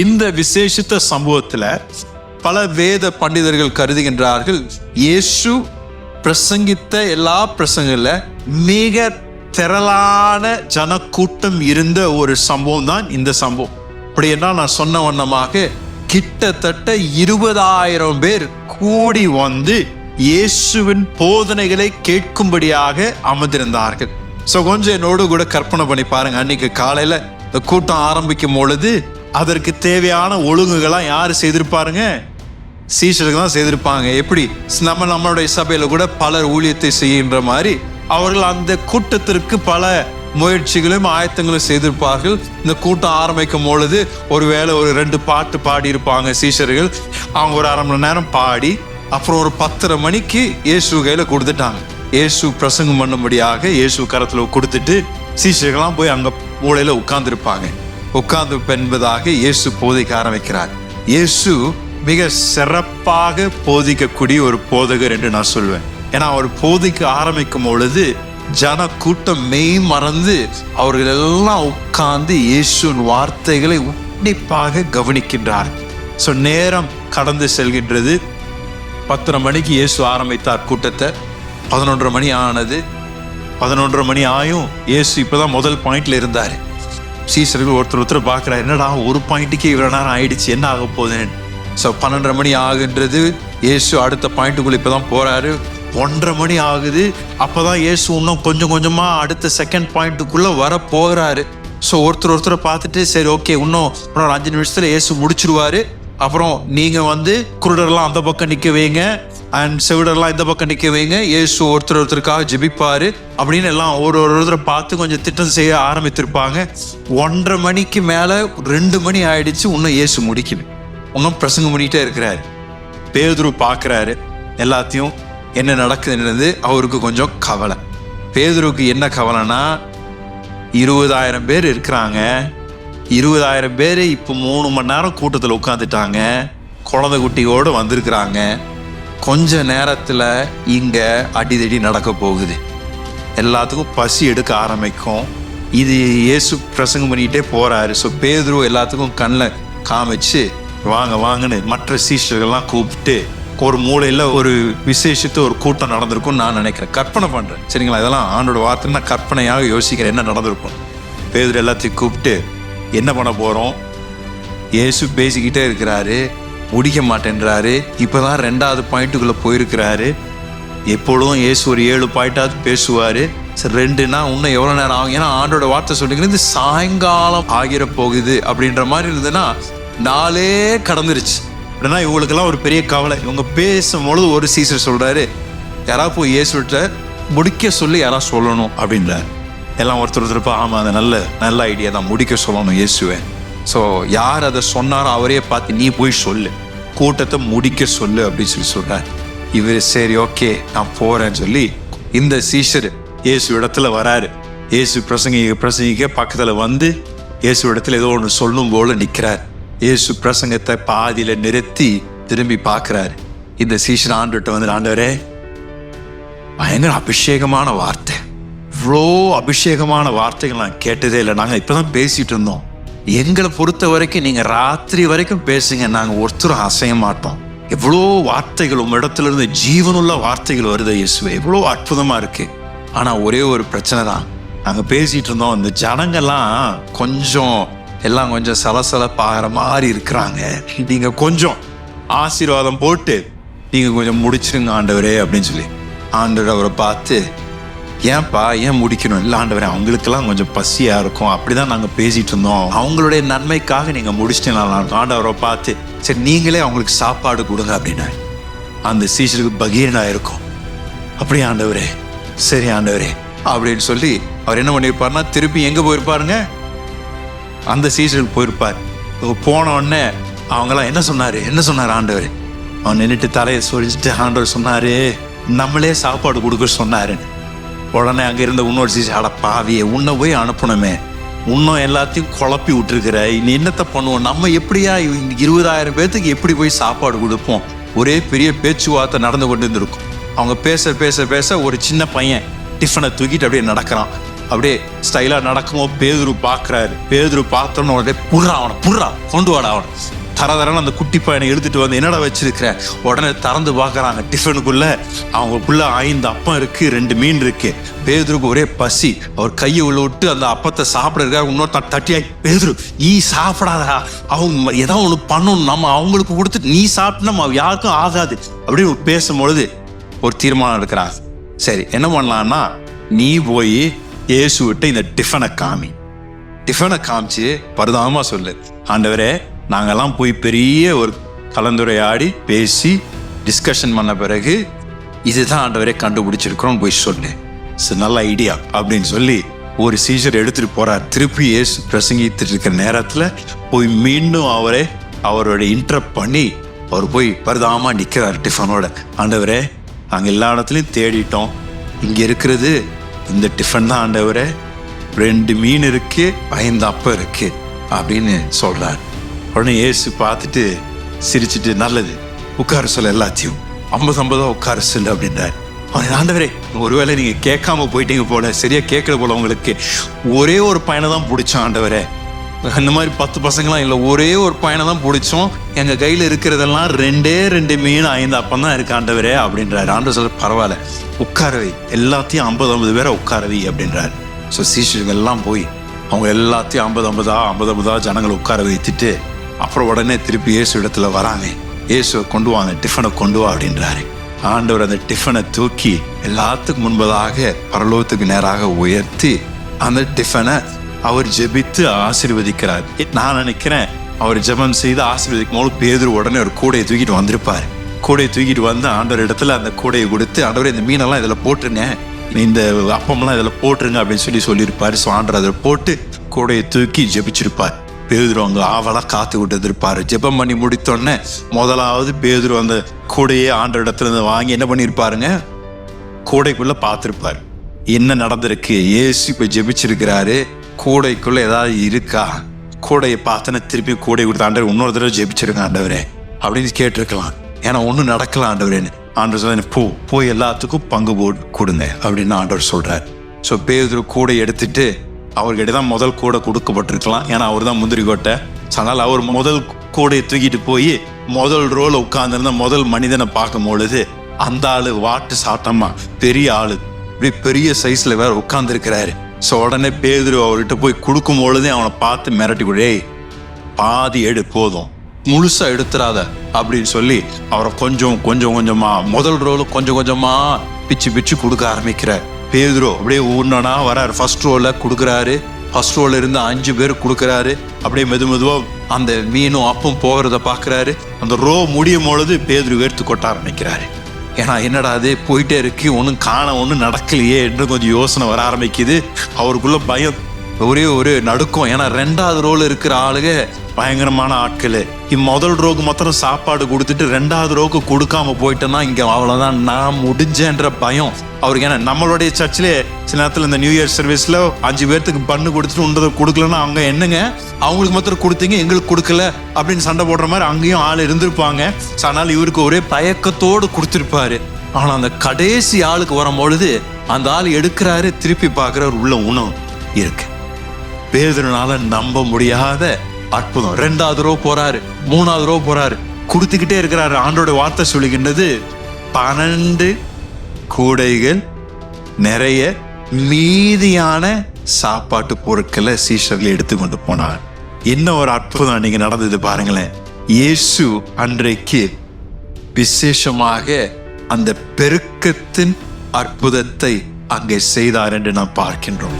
இந்த விசேஷித்த சம்பவத்தில் பல வேத பண்டிதர்கள் கருதுகின்றார்கள். இயேசு பிரசங்கித்த எல்லா பிரசங்கல மிக திரளான ஜனக்கூட்டம் இருந்த ஒரு சம்பவம் தான் இந்த சம்பவம் அப்படி என்ன நான் சொன்ன வண்ணமாக கிட்டத்தட்ட இருபதாயிரம் பேர் கூடி வந்து இயேசுவின் போதனைகளை கேட்கும்படியாக அமர்ந்திருந்தார்கள். ஸோ கொஞ்சம் என்னோடு கூட கற்பனை பண்ணி பாருங்க. அன்னைக்கு காலையில இந்த கூட்டம் ஆரம்பிக்கும் பொழுது அதற்கு தேவையான ஒழுங்குகள்லாம் யார் செய்திருப்பாருங்க? சீஷர்கள் தான் செய்திருப்பாங்க. எப்படி? நம்ம நம்மளுடைய சபையில் கூட பலர் ஊழியத்தை செய்கின்ற மாதிரி அவர்கள் அந்த கூட்டத்திற்கு பல முயற்சிகளும் ஆயத்தங்களும் செய்திருப்பார்கள். இந்த கூட்டம் ஆரம்பிக்கும் பொழுது ஒருவேளை ஒரு ரெண்டு பாட்டு பாடியிருப்பாங்க சீஷர்கள். அவங்க ஒரு அரை மணி நேரம் பாடி அப்புறம் ஒரு பத்தரை மணிக்கு இயேசு கையில் கொடுத்துட்டாங்க. இயேசு பிரசங்கம் பண்ணும்படியாக இயேசு கரத்தில் கொடுத்துட்டு சீஷர்கள்லாம் போய் அங்கே மூளையில் உட்காந்துருப்பாங்க உட்கார்ந்து என்பதாக இயேசு போதிக்க ஆரம்பிக்கிறார். இயேசு மிக சிறப்பாக போதிக்கக்கூடிய ஒரு போதகர் என்று நான் சொல்வேன். ஏன்னா அவர் போதிக்க ஆரம்பிக்கும் பொழுது ஜன கூட்டம் மெய் மறந்து அவர்கள் எல்லாம் உட்கார்ந்து இயேசுவின் வார்த்தைகளை உன்னிப்பாக கவனிக்கின்றார். ஸோ நேரம் கடந்து செல்கின்றது. பத்தரை மணிக்கு இயேசு ஆரம்பித்தார் கூட்டத்தை. பதினொன்றரை மணி ஆனது. பதினொன்றரை மணி ஆயும் இயேசு இப்போதான் முதல் பாயிண்ட்ல இருந்தாரு. சீசர்கள் ஒருத்தர் ஒருத்தர் பார்க்குறாரு. என்னடா ஒரு பாயிண்ட்டுக்கு இவ்வளோ நேரம் ஆயிடுச்சு என்ன ஆக போகுதுன்னு. ஸோ பன்னெண்டரை மணி ஆகுன்றது இயேசு அடுத்த பாயிண்ட்டுக்குள்ளே இப்போ தான் போகிறாரு ஒன்றரை மணி ஆகுது அப்போ தான் இயேசு இன்னும் கொஞ்சம் கொஞ்சமாக அடுத்த செகண்ட் பாயிண்ட்டுக்குள்ளே வர போகிறாரு ஸோ ஒருத்தர் ஒருத்தரை பார்த்துட்டு சரி ஓகே இன்னும் ஒரு அஞ்சு நிமிஷத்தில் இயேசு முடிச்சிருவாரு. அப்புறம் நீங்கள் வந்து குருடர்லாம் அந்த பக்கம் நிற்க வைங்க. அண்ட் செவிடர்லாம் இந்த பக்கம் நிற்க வைங்க. இயேசு ஒருத்தர் ஒருத்தருக்காக ஜெபிப்பார். அப்படின்னு எல்லாம் ஒரு ஒரு ஒருத்தரை பார்த்து கொஞ்சம் திட்டம் செய்ய ஆரம்பித்திருப்பாங்க. ஒன்றரை மணிக்கு மேலே ரெண்டு மணி ஆயிடுச்சு இன்னும் இயேசு முடிக்கல. இன்னும் பிரசங்கம் பண்ணிகிட்டே இருக்கிறாரு. பேதுரு பார்க்குறாரு. எல்லாத்தையும் என்ன நடக்குதுன்றது அவருக்கு கொஞ்சம் கவலை. பேதுருக்கு என்ன கவலைன்னா இருபதாயிரம் பேர் இருக்கிறாங்க. இருபதாயிரம் பேர் இப்போ மூணு மணி நேரம் கூட்டத்தில் உட்காந்துட்டாங்க குழந்தை குட்டியோடு வந்திருக்கிறாங்க. கொஞ்ச நேரத்தில் இங்கே அடிதடி நடக்க போகுது. எல்லாத்துக்கும் பசி எடுக்க ஆரம்பிக்கும். இது இயேசு பிரசங்கம் பண்ணிக்கிட்டே போகிறாரு ஸோ பேதுரு எல்லாத்துக்கும் கண்ணில் காமிச்சு வாங்க வாங்கன்னு மற்ற சீஷர்கள்லாம் கூப்பிட்டு ஒரு மூலையில் ஒரு விசேஷத்து ஒரு கூட்டம் நடந்திருக்கும் நான் நினைக்கிறேன். கற்பனை பண்ணுறேன் சரிங்களா? இதெல்லாம் ஆண்டோட வார்த்தை. நான் கற்பனையாக யோசிக்கிறேன். என்ன நடந்திருக்கும்? பேதுரு எல்லாத்தையும் கூப்பிட்டு என்ன பண்ண போகிறோம் இயேசு பேசிக்கிட்டே இருக்கிறாரு. முடிக்க மாட்டேன்றாரு. இப்போதான் ரெண்டாவது பாயிண்ட்டுக்குள்ளே போயிருக்கிறாரு. எப்பொழுதும் ஏசு ஒரு ஏழு பாயிண்டாவது பேசுவார். சரி ரெண்டுனா இன்னும் எவ்வளோ நேரம் ஆகும்? ஏன்னா ஆண்டோட வார்த்தை சொல்லிக்கிறது சாயங்காலம் ஆகிற போகுது அப்படின்ற மாதிரி இருந்ததுன்னா நாளே கடந்துருச்சு. அப்படின்னா இவங்களுக்கெல்லாம் ஒரு பெரிய கவலை. இவங்க பேசும்பொழுது ஒரு சீசர் சொல்கிறாரு யாராவது போய் இயேசுகிட்ட முடிக்க சொல்லி யாராவது சொல்லணும் அப்படின்றார். எல்லாம் ஒருத்தர் ஒருத்தர் ஆமாம் அது நல்ல நல்ல ஐடியா தான். முடிக்க சொல்லணும் இயேசுவை. ஸோ யார் அதை சொன்னாரோ அவரே பார்த்து நீ போய் சொல்லு. கூட்டத்தை முடிக்க சொல்லு அப்படின்னு சொல்லி சொல்கிறார் இவர் சரி ஓகே நான் போறேன்னு சொல்லி இந்த சீஷர் இயேசு இடத்துல வராரு. இயேசு பிரசங்க பிரசங்கிக்க பக்கத்துல வந்து இயேசு இடத்துல ஏதோ ஒன்று சொல்லும் போல நிற்கிறார் இயேசு பிரசங்கத்தை பாதியில நிறுத்தி திரும்பி பார்க்குறாரு. இந்த சீஷன் ஆண்டுகிட்ட வந்து ஆண்டவரே பயங்கர அபிஷேகமான வார்த்தை. இவ்வளோ அபிஷேகமான வார்த்தைகள் நான் கேட்டதே இல்லை. நாங்கள் இப்பதான் பேசிட்டு இருந்தோம். எங்களை பொறுத்த வரைக்கும் நீங்க ராத்திரி வரைக்கும் பேசுங்க நாங்கள் ஒருத்தரும் அசைய மாட்டோம். எவ்வளோ வார்த்தைகள் உங்க இடத்துல இருந்து ஜீவனுள்ள வார்த்தைகள் வருது இயேசுவே. எவ்வளோ அற்புதமா இருக்கு. ஆனா ஒரே ஒரு பிரச்சனை தான். நாங்கள் பேசிட்டு இருந்தோம் இந்த ஜனங்கள்லாம் கொஞ்சம் எல்லாம் கொஞ்சம் சலசலப்பாகிற மாதிரி இருக்கிறாங்க. நீங்க கொஞ்சம் ஆசீர்வாதம் போட்டு நீங்க கொஞ்சம் முடிச்சிருங்க ஆண்டவரே அப்படின்னு சொல்லி. ஆண்டவர் அவரை பார்த்து ஏன்பா ஏன் முடிக்கணும்? இல்லை ஆண்டவரே அவங்களுக்கெல்லாம் கொஞ்சம் பசியா இருக்கும். அப்படிதான் நாங்கள் பேசிகிட்டு இருந்தோம் அவங்களுடைய நன்மைக்காக நீங்க முடிச்சிட்டீங்களா ஆண்டவரை பார்த்து சரி நீங்களே அவங்களுக்கு சாப்பாடு கொடுங்க அப்படின்னா அந்த சீசருக்கு பகீரனா இருக்கும். அப்படியே ஆண்டவரே சரி ஆண்டவரே அப்படின்னு சொல்லி அவர் என்ன பண்ணியிருப்பார்னா திருப்பி எங்க போயிருப்பாருங்க? அந்த சீசனுக்கு போயிருப்பார். போன உடனே அவங்களாம் என்ன சொன்னார்? என்ன சொன்னார் ஆண்டவர்? அவன் நின்றுட்டு தலையை சொரிச்சிட்டு ஆண்டவர் சொன்னார் நம்மளே சாப்பாடு கொடுக்க சொன்னாருன்னு. உடனே அங்க இருந்த இன்னொரு சீசன் அட பாவியே உன்னை போய் அனுப்பணுமே. இன்னும் எல்லாத்தையும் குழப்பி விட்டுருக்கிற. நீ என்னத்தை பண்ணுவோம்? நம்ம எப்படியா இருபதாயிரம் பேர்த்துக்கு எப்படி போய் சாப்பாடு கொடுப்போம்? ஒரே பெரிய பேச்சுவார்த்தை நடந்து கொண்டு இருந்திருக்கும் அவங்க பேச பேச பேச ஒரு சின்ன பையன் டிஃபனை தூக்கிட்டு அப்படியே நடக்கிறான். அப்படியே ஸ்டைலாக நடக்கும்போது பேதுரு பார்க்குறாரு பேதுரு பார்த்தோன்னு உடனே புர்றா அவனை புர்றா கொண்டு வாடா அவனை. தரதரன்னு அந்த குட்டி பையனை எடுத்துட்டு வந்து என்னடா வச்சிருக்கிற? உடனே திறந்து பார்க்குறாங்க. டிஃபனுக்குள்ள அவங்களுக்குள்ள ஐந்து அப்பம் இருக்கு ரெண்டு மீன் இருக்கு. பேதுருக்கு ஒரே பசி. அவர் கையை உள்ள விட்டு அந்த அப்பத்தை சாப்பிட இருக்காரு. இன்னொரு தட்டியாய் பேதுரு நீ சாப்பிடாதா அவங்க ஏதோ ஒன்று பண்ணணும். நம்ம அவங்களுக்கு கொடுத்துட்டு நீ சாப்பிட்டு நம்ம யாருக்கும் ஆகாது. அப்படின்னு பேசும்பொழுது ஒரு தீர்மானம் எடுக்கிறாங்க. சரி என்ன பண்ணலாம்னா நீ போய் இயேசு விட்டு இந்த டிஃபனை காமி. டிஃபனை காமிச்சு பரிதாபமாக சொல்லு. ஆண்டவரே நாங்கள்லாம் போய் பெரிய ஒரு கலந்துரையாடி பேசி டிஸ்கஷன் பண்ண பிறகு இதுதான் ஆண்டவரே கண்டுபிடிச்சிருக்கிறோம் போய் சொல்லு. சரி நல்ல ஐடியா அப்படின்னு சொல்லி ஒரு சீசர் எடுத்துட்டு போறார். திருப்பி ஏசு பிரசங்கித்துட்டு இருக்கிற நேரத்தில் போய் மீண்டும் அவரே அவரோட இன்டரப்ட் பண்ணி அவர் போய் பரிதாமா நிற்கிறார் டிஃபனோட. ஆண்டவரே நாங்கள் எல்லா இடத்துலையும் தேடிட்டோம். இங்கே இருக்கிறது இந்த டிஃபன் தான் ஆண்டவரே. ரெண்டு மீன் இருக்கு ஐந்து அப்பம் இருக்கு அப்படின்னு சொல்றார். உடனே ஏசு பார்த்துட்டு சிரிச்சிட்டு நல்லது உட்கார சொல்ல எல்லாத்தையும். ஐம்பது ஐம்பதா உட்கார சொல்லு அப்படின்றார். அவன் ஆண்டவரே ஒருவேளை நீங்கள் கேட்காம போயிட்டீங்க போல சரியாக கேட்கல போல உங்களுக்கு. ஒரே ஒரு பையனை தான் பிடிச்சோம் ஆண்டவரே. அந்த மாதிரி பத்து பசங்களாம் இல்லை ஒரே ஒரு பையனை தான் பிடிச்சோம். எங்கள் கையில் இருக்கிறதெல்லாம் ரெண்டே ரெண்டு மீன் ஐந்து அப்பம் தான் இருக்கு ஆண்டவரே அப்படின்றாரு. ஆண்டு சொல்ல பரவாயில்ல உட்காரவை எல்லாத்தையும் ஐம்பது ஐம்பது பேரை உட்காரவை அப்படின்றாரு. ஸோ சீஷர்கள் எல்லாம் போய் அவங்க எல்லாத்தையும் ஐம்பது ஐம்பதா ஐம்பது ஐம்பதா ஜனங்களை உட்கார வைத்துட்டு அப்புறம் உடனே திருப்பி இயேசு இடத்துல வராங்க இயேசுவை கொண்டு வாங்க டிஃபனை கொண்டு வா அப்படின்றாரு. ஆண்டவர் அந்த டிஃபனை தூக்கி எல்லாத்துக்கும் முன்பதாக பரலோகத்துக்கு நேராக உயர்த்தி அந்த டிஃபனை அவர் ஜெபித்து ஆசீர்வதிக்கிறார். நான் நினைக்கிறேன் அவர் ஜெபம் செய்து ஆசீர்வதிக்கும் போது பேதர் உடனே ஒரு கூடையை தூக்கிட்டு வந்திருப்பார். கூடையை தூக்கிட்டு வந்து ஆண்டவர் இடத்துல அந்த கூடையை கொடுத்து ஆண்டவர் இந்த மீனெல்லாம் இதில் போட்டுருங்க. இந்த அப்பம்லாம் இதில் போட்டுருங்க அப்படின்னு சொல்லி சொல்லியிருப்பார். ஸோ ஆண்டர் அதில் போட்டு கூடையை தூக்கி ஜெபிச்சிருப்பார். பேதுரு ஆவலாக காத்துக்கிட்டு காத்து விட்டு இருப்பாரு ஜெபம் பண்ணி முடித்தோடனே முதலாவது பேதுரு அந்த கூடையே ஆண்ட இடத்துல இருந்து வாங்கி என்ன பண்ணியிருப்பாருங்க? கூடைக்குள்ள பார்த்துருப்பாரு. என்ன நடந்திருக்கு? ஏசு இப்போ ஜெபிச்சிருக்கிறாரு. கூடைக்குள்ள ஏதாவது இருக்கா? கூடையை பார்த்தன திருப்பி கூடை கொடுத்த ஆண்டவர் இன்னொரு தடவை ஜெபிச்சிருங்க ஆண்டவரே. அப்படின்னு கேட்டிருக்கலாம். ஏன்னா ஒன்றும் நடக்கலாம் ஆண்டவரேன்னு. ஆண்டவர் சொல்ல போ போய் எல்லாத்துக்கும் பங்கு போ கொடுங்க. அப்படின்னு ஆண்டவர் சொல்றாரு. ஸோ பேதுரு கூடை எடுத்துட்டு அவர்கிட்ட தான் முதல் கூடை கொடுக்கப்பட்டிருக்கலாம். ஏன்னா அவர் தான் முந்திரி கோட்டை. அதனால் அவர் முதல் கூடையை தூக்கிட்டு போய் முதல் ரோல உட்காந்துருந்த முதல் மனிதனை பார்க்கும் பொழுது அந்த ஆள் வாட்டு சாட்டமா பெரிய ஆளு. இப்படி பெரிய சைஸில் வேற உட்காந்துருக்கிறாரு ஸோ உடனே பேதுரு அவர்கிட்ட போய் கொடுக்கும் பொழுதே அவனை பார்த்து மிரட்டி கொடு, பாதி எடு போதும். முழுசா எடுத்துறாத அப்படின்னு சொல்லி அவரை கொஞ்சம் கொஞ்சம் கொஞ்சமா முதல் ரோல கொஞ்சம் கொஞ்சமா பிச்சு பிச்சு கொடுக்க ஆரம்பிக்கிறார். பேதுரோ அப்படியே ஒன்றனா வராரு. ஃபர்ஸ்ட் ரோல கொடுக்குறாரு. ஃபர்ஸ்ட் ரோல இருந்து அஞ்சு பேர் கொடுக்குறாரு. அப்படியே மெது மெதுவாக அந்த மீனும் அப்பும் போகிறத பார்க்குறாரு அந்த ரோ முடியும் பொழுது பேதுரு வேர்த்து கொட்ட ஆரம்பிக்கிறாரு. ஏன்னா என்னடா அது போயிட்டே இருக்கு. ஒன்றும் காண ஒன்றும் நடக்கலையே என்று கொஞ்சம் யோசனை வர ஆரம்பிக்குது. அவருக்குள்ள பயம் ஒரே ஒரு நடுக்கம். ஏன்னா ரெண்டாவது ரோல் இருக்கிற ஆளுக பயங்கரமான ஆட்கள். முதல் ரோக்கு மொத்தம் சாப்பாடு கொடுத்துட்டு ரெண்டாவது ரோக்கு கொடுக்காம போயிட்டேன்னா இங்கே அவ்வளோதான் நான் முடிஞ்சேன்ற பயம். அவருக்கு ஏன்னா நம்மளுடைய சர்ச்சிலே சில நேரத்தில் இந்த நியூ இயர் சர்வீஸில் அஞ்சு பேர்த்துக்கு பண்ணு கொடுத்துட்டு உண்டதை கொடுக்கலன்னா அவங்க என்னங்க? அவங்களுக்கு மாத்திரம் கொடுத்தீங்க எங்களுக்கு கொடுக்கல அப்படின்னு சண்டை போடுற மாதிரி அங்கேயும் ஆள் இருந்திருப்பாங்க. ஸோ அதனால் இவருக்கு ஒரே தயக்கத்தோடு கொடுத்துருப்பாரு. ஆனால் அந்த கடைசி ஆளுக்கு வரும்பொழுது அந்த ஆள் எடுக்கிறாரு திருப்பி பார்க்குறவர் உள்ள உணவு இருக்கு. பேதுனால நம்ப முடியாத அற்புதம். ரெண்டாவது ரோ போறாரு மூணாவது ரோ போறாரு. கொடுத்துக்கிட்டே இருக்கிறாரு. ஆண்டோட வார்த்தை சொல்லுகின்றது பன்னெண்டு கூடைகள் நிறைய மீதியான சாப்பாட்டு பொருட்களை சீஷர்கள் எடுத்துக்கொண்டு போனார். என்ன ஒரு அற்புதம் அன்னைக்கு நடந்தது பாருங்களேன். இயேசு அன்றைக்கு விசேஷமாக அந்த பெருக்கத்தின் அற்புதத்தை அங்கே செய்தார் என்று நாம் பார்க்கின்றோம்.